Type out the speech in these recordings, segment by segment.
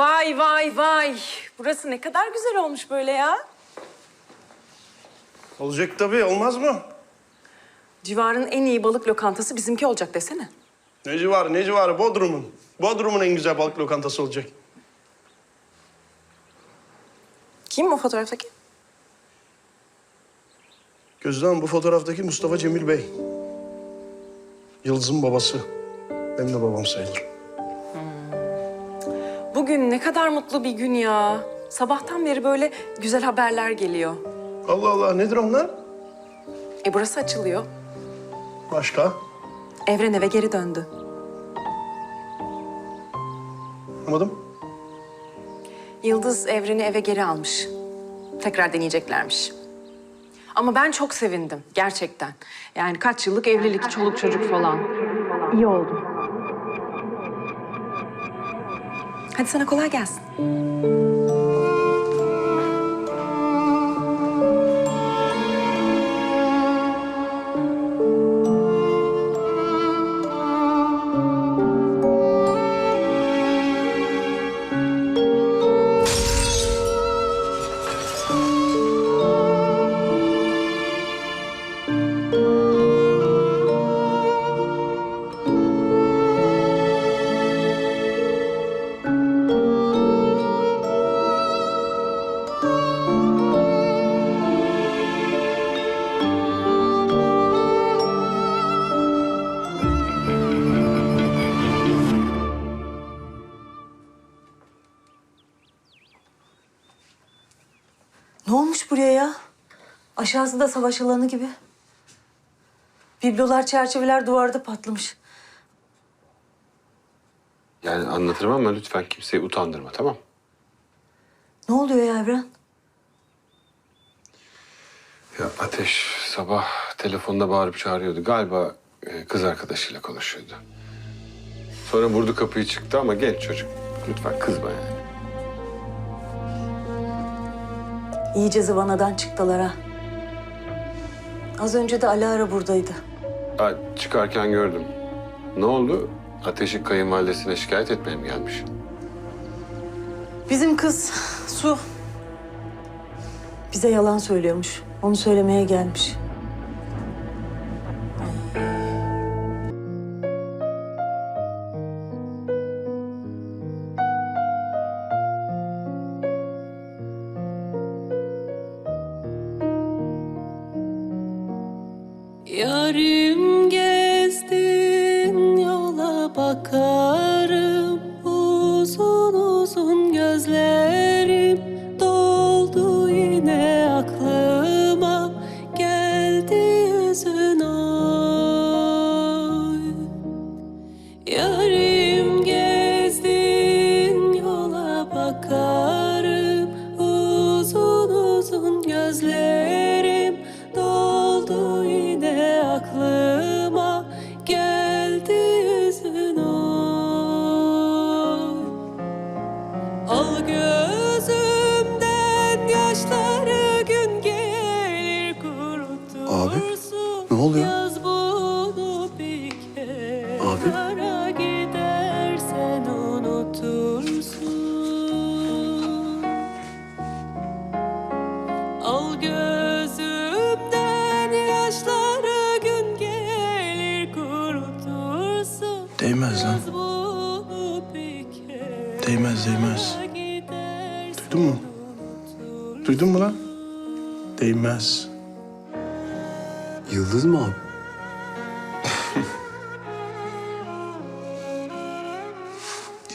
Vay vay vay. Burası ne kadar güzel olmuş böyle ya. Olacak tabii, olmaz mı? Civarın en iyi balık lokantası bizimki olacak desene. Ne civarı, ne civarı? Bodrum'un. Bodrum'un en güzel balık lokantası olacak. Kim o fotoğraftaki? Gözde Hanım, bu fotoğraftaki Mustafa Cemil Bey. Yıldız'ın babası. Benim de babam sayılır. Bugün ne kadar mutlu bir gün ya. Sabahtan beri böyle güzel haberler geliyor. Allah Allah, nedir onlar? E burası açılıyor. Başka? Evren eve geri döndü. Anlamadım. Yıldız Evren'i eve geri almış. Tekrar deneyeceklermiş. Ama ben çok sevindim gerçekten. Yani kaç yıllık evlilik, çoluk çocuk falan. İyi oldu. Hadi sana kolay gelsin. Ne olmuş buraya ya? Aşağısı da savaş alanı gibi. Biblolar, çerçeveler duvarda patlamış. Yani anlatırım ama lütfen kimseyi utandırma tamam Ne oluyor ya Evren? Ya Ateş sabah telefonda bağırıp çağırıyordu. Galiba e, kız arkadaşıyla konuşuyordu. Sonra vurdu kapıyı çıktı ama genç çocuk. Lütfen kızma yani. İyice zıvanadan çıktılar ha. Az önce de Alara buradaydı. Ha, çıkarken gördüm. Ne oldu? Ateş'i kayınvalidesine şikayet etmeye mi gelmiş? Bizim kız Su bize yalan söylüyormuş. Onu söylemeye gelmiş. Yarım aklıma Geldi yüzün oy Al gözümden yaşları gün gelir kurutursun. ne oluyor? Değmez, değmez. Duydun mu? Duydun mu lan? Değmez. Yıldız mı abi?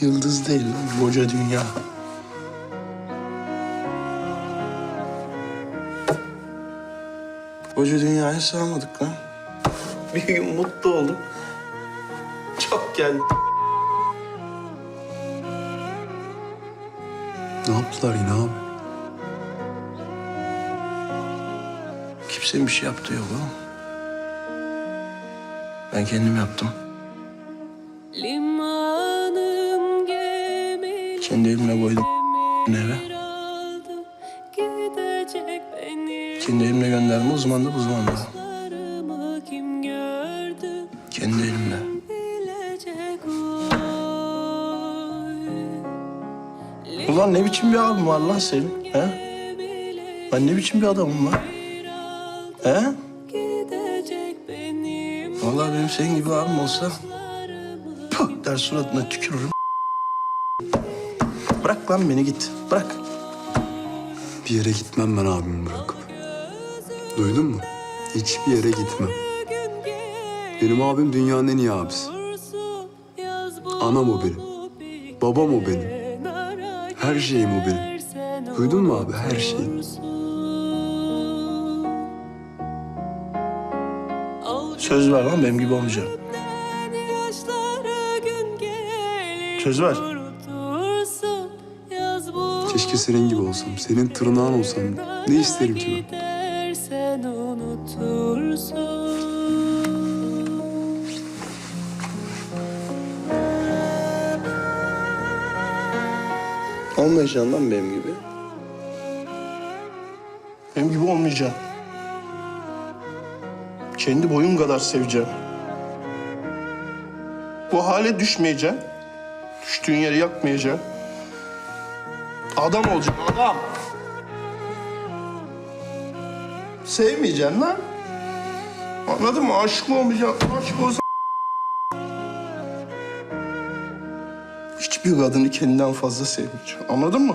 Yıldız değil lan, koca dünya. Koca dünyayı sığamadık lan. Bir gün mutlu olduk. Çok geldi. Yaptılar yine abi? Kimsenin bir şey yaptığı yok oğlum. Ben kendim yaptım. Limanım gemi Kendi elimle koydum eve. Kendi elimle gönderdim. Uzman da uzman da. Rüzgarımı kim gördü Kendi elimle. Ulan ne biçim bir abim var lan senin? He? Ben ne biçim bir adamım lan? He? Vallahi benim senin gibi abim olsa puh der suratına tükürürüm. Bırak lan beni git. Bırak. Bir yere gitmem ben abimi bırakıp. Duydun mu? Hiçbir yere gitmem. Benim abim dünyanın en iyi abisi. Anam o benim. Babam o benim. Her şeyim o benim. Duydun mu abi? Her şeyim. Söz ver lan benim gibi gelir Söz ver. Keşke senin gibi olsam. Senin tırnağın olsam. Ne isterim ki ben? Olmayacaksın lan benim gibi. Benim gibi olmayacaksın. Kendi boyun kadar seveceğim. Bu hale düşmeyeceksin. Düştüğün yeri yakmayacaksın. Adam olacaksın, adam. Sevmeyeceksin lan. Anladın mı? Aşık olmayacaksın. Aşık olsan... Hiçbir kadını kendinden fazla sevmeyeceksin. Anladın mı?